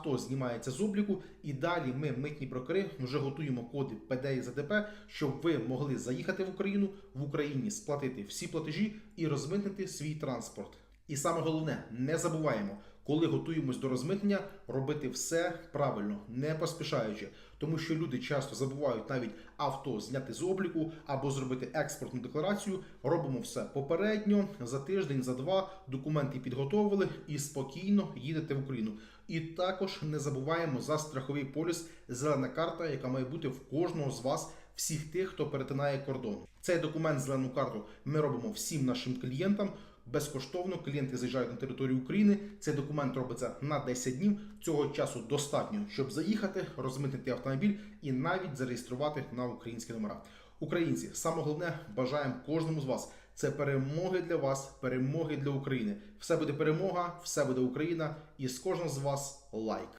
Авто знімається з обліку, і далі ми, митні брокери, вже готуємо коди ПД і ЗДП, щоб ви могли заїхати в Україну, в Україні сплатити всі платежі і розмитнити свій транспорт. І саме головне, не забуваємо, коли готуємось до розмитнення, робити все правильно, не поспішаючи, тому що люди часто забувають навіть авто зняти з обліку або зробити експортну декларацію. Робимо все попередньо за тиждень, за два документи підготовили і спокійно їдете в Україну. І також не забуваємо за страховий поліс зелена карта, яка має бути в кожного з вас, всіх тих, хто перетинає кордон. Цей документ зелену карту ми робимо всім нашим клієнтам. Безкоштовно клієнти заїжджають на територію України. Цей документ робиться на 10 днів. Цього часу достатньо, щоб заїхати, розмитнити автомобіль і навіть зареєструвати на українські номера. Українці, саме головне, бажаємо кожному з вас. Це перемоги для вас, перемоги для України. Все буде перемога, все буде Україна, і з кожного з вас лайк.